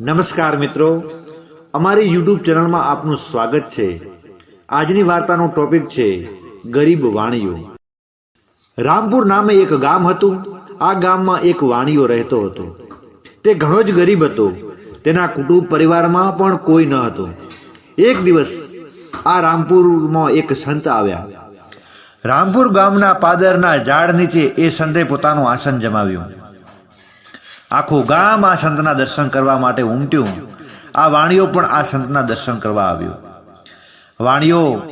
નમસ્કાર મિત્રો. અમારી યુટ્યુબ ચેનલમાં આપનું સ્વાગત છે. આજની વાર્તાનો ટોપિક છે, ગરીબ વાણીઓ. રામપુર નામે એક ગામ હતું. આ ગામમાં એક વાણીઓ રહેતો હતો. તે ઘણો જ ગરીબ હતો. તેના કુટુંબ પરિવારમાં પણ કોઈ ન હતો. એક દિવસ આ રામપુરમાં એક સંત આવ્યા. રામપુર ગામના પાદરના ઝાડ નીચે એ સંતે પોતાનું આસન જમાવ્યું. આખું ગામ આ સંતના દર્શન કરવા માટે ઉમટ્યું. આ વાણીઓ પણ આ સંતના દર્શન કરવા આવ્યો. વાણીઓ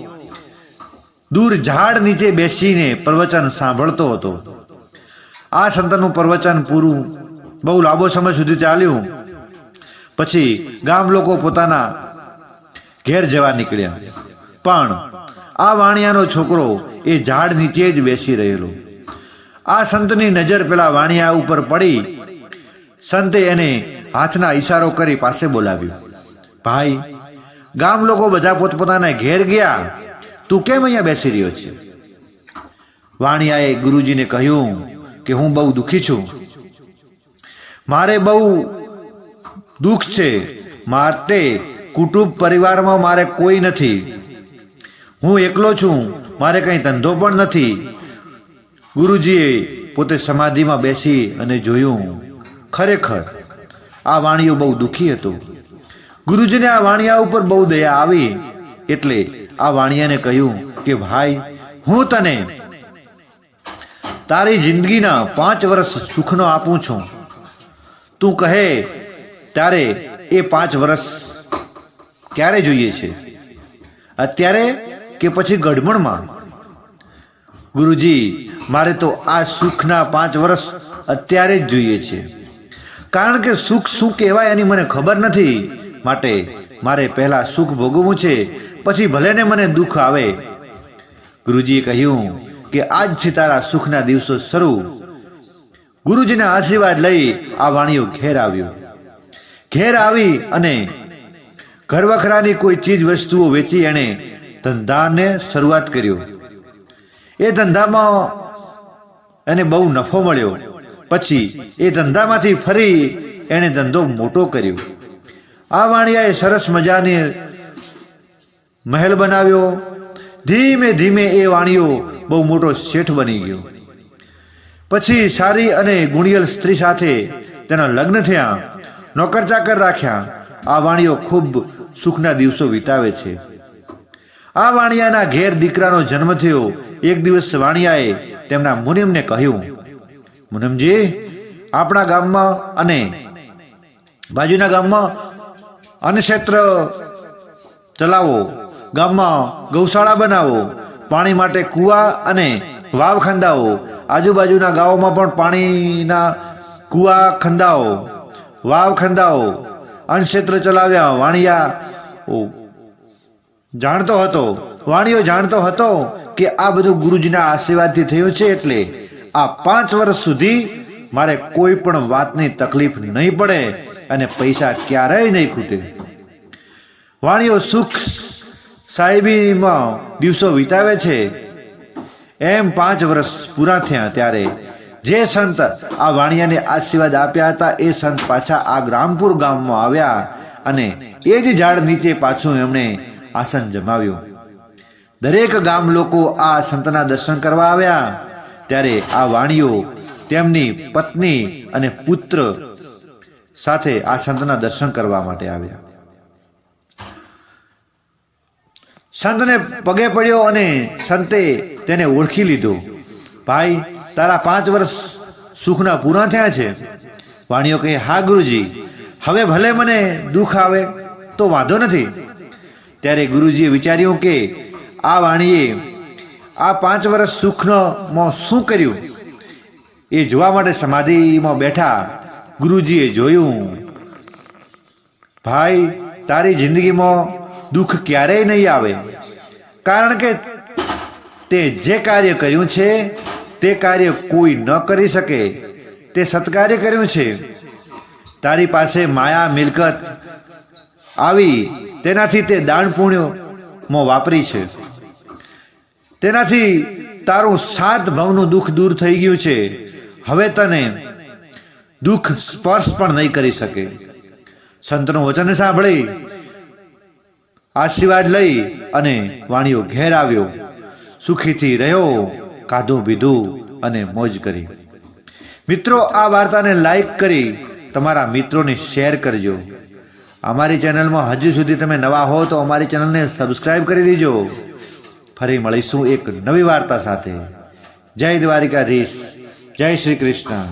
દૂર ઝાડ નીચે બેસીને પ્રવચન સાંભળતો હતો. આ સંતનું પ્રવચન પૂરું બહુ લાંબો સમય સુધી ચાલ્યું. પછી ગામ લોકો પોતાના ઘેર જવા નીકળ્યા. પણ આ વાણિયાનો છોકરો એ ઝાડ નીચે જ બેસી રહેલો. આ સંતની નજર પેલા વાણિયા ઉપર પડી. સંતે એને હાથના ઈશારો કરી પાસે બોલાવ્યો. ભાઈ, ગામ લોકો બધા પોતપોતાના ઘેર ગયા. તું કેમ અહીંયા બેસી રહ્યો છે? વાણિયાએ ગુરુજીને કહ્યું કે, હું બહુ દુઃખી છું. મારે બહુ દુઃખ છે. માટે કુટુંબ પરિવારમાં મારે કોઈ નથી. હું એકલો છું. મારે કંઈ ધંધો પણ નથી. ગુરુજીએ પોતે સમાધિમાં બેસી અને જોયું ખરેખર આ વાણિયો બહુ દુઃખી હતો. ગુરુજીને આ વાણિયા ઉપર બહુ દયા આવી એટલે આ વાણિયાને કહ્યું કે, ભાઈ, હું તને તારી જિંદગીના પાંચ વર્ષ સુખનો આપું છું. તું કહે, ત્યારે એ પાંચ વર્ષ ક્યારે જોઈએ છે? અત્યારે કે પછી ગઢમણમાં? ગુરુજી, મારે તો આ સુખના પાંચ વર્ષ અત્યારે જ જોઈએ છે. કારણ કે સુખ શું કહેવાય એની મને ખબર નથી. માટે મારે પહેલા સુખ ભોગવવું છે, પછી ભલે ને મને દુઃખ આવે. ગુરુજીએ કહ્યું કે આજથી તારા સુખના દિવસો શરૂ. ગુરુજીના આશીર્વાદ લઈ આ વાણીઓ ઘેર આવ્યો. ઘેર આવી અને ઘર વખરાની કોઈ ચીજ વસ્તુઓ વેચી એણે ધંધાને શરૂઆત કર્યો. એ ધંધામાં એને બહુ નફો મળ્યો. પછી એ ધંધામાંથી ફરી એણે ધંધો મોટો કર્યો. આ વાણિયાએ સરસ મજાની મહેલ બનાવ્યો. ધીમે ધીમે એ વાણીઓ બહુ મોટો શેઠ બની ગયો. પછી સારી અને ગુણિયલ સ્ત્રી સાથે તેના લગ્ન થયા. નોકર ચાકર રાખ્યા. આ વાણીઓ ખૂબ સુખના દિવસો વિતાવે છે. આ વાણિયાના ઘેર દીકરાનો જન્મ થયો. એક દિવસ વાણિયાએ તેમના મુનિમને કહ્યું મુનિમજી, આપણા ગામમાં અને બાજુના ગામમાં અન્નક્ષેત્ર ચલાવો, ગામમાં ગૌશાળા બનાવો, પાણી માટે કૂવા અને વાવ ખંદાવો આજુબાજુના ગામોમાં પણ પાણીના કૂવા ખંદાવો વાવ ખંદાવો અન્નક્ષેત્ર ચલાવ્યા, વાણિયા જાણતો હતો, વાણીઓ જાણતો હતો કે આ બધું ગુરુજીના આશીર્વાદથી થયું છે એટલે આ પાંચ વર્ષ સુધી મારે કોઈ પણ વાતની તકલીફ નહીં પડે અને પૈસા ક્યારેય નહીં ખૂટે. વાણીઓ સુખ સાહેબીમાં દિવસો વિતાવે છે. એમ પાંચ વર્ષ પૂરા થયા ત્યારે જે સંત આ વાણિયાને આશીર્વાદ આપ્યા હતા એ સંત પાછા આ ગ્રામપુર ગામમાં આવ્યા અને એ જ ઝાડ નીચે પાછું એમણે આસન જમાવ્યું. દરેક ગામ લોકો આ સંતના દર્શન કરવા આવ્યા. ત્યારે આ વાણીઓ તેમની પત્ની અને પુત્ર સાથે આ સંતના દર્શન કરવા માટે આવ્યા. સંતને પગે પડ્યો અને સંતે તેને ઓળખી લીધો. ભાઈ, તારા પાંચ વર્ષ સુખના પૂરા થયા છે. વાણીઓ કહે, હા, ગુરુજી. હવે ભલે મને દુઃખ આવે, તો વાંધો નથી. ત્યારે ગુરુજીએ વિચાર્યું કે આ વાણીએ આ પાંચ વર્ષ સુખમાં શું કર્યું? એ જોવા માટે સમાધિમાં બેઠા ગુરુજીએ જોયું, ભાઈ, તારી જિંદગીમાં દુઃખ ક્યારેય નહીં આવે. કારણ કે તે જે કાર્ય કર્યું છે, તે કાર્ય કોઈ ન કરી શકે. તે સત્કાર્ય કર્યું છે. તારી પાસે માયા મિલકત આવી, તેનાથી તે દાન પુણ્યમાં વાપરી છે. તેનાથી તારું સાત ભાવનું દુઃખ દૂર થઈ ગયું છે. હવે તને દુઃખ સ્પર્શ પણ નહીં કરી શકે. સંતનું વચન સાંભળી, આશીર્વાદ લઈ અને વાણીઓ ઘેર આવ્યો. સુખીથી રહ્યો, કાધું પીધું અને મોજ કરી. મિત્રો, આ વાર્તાને લાઈક કરી તમારા મિત્રોને શેર કરજો. અમારી ચેનલમાં હજુ સુધી તમે નવા હો તો અમારી ચેનલને સબસ્ક્રાઈબ કરી દેજો. ફરી મળીશું એક નવી વાર્તા સાથે. જય દ્વારિકાધીશ. જય શ્રી કૃષ્ણ.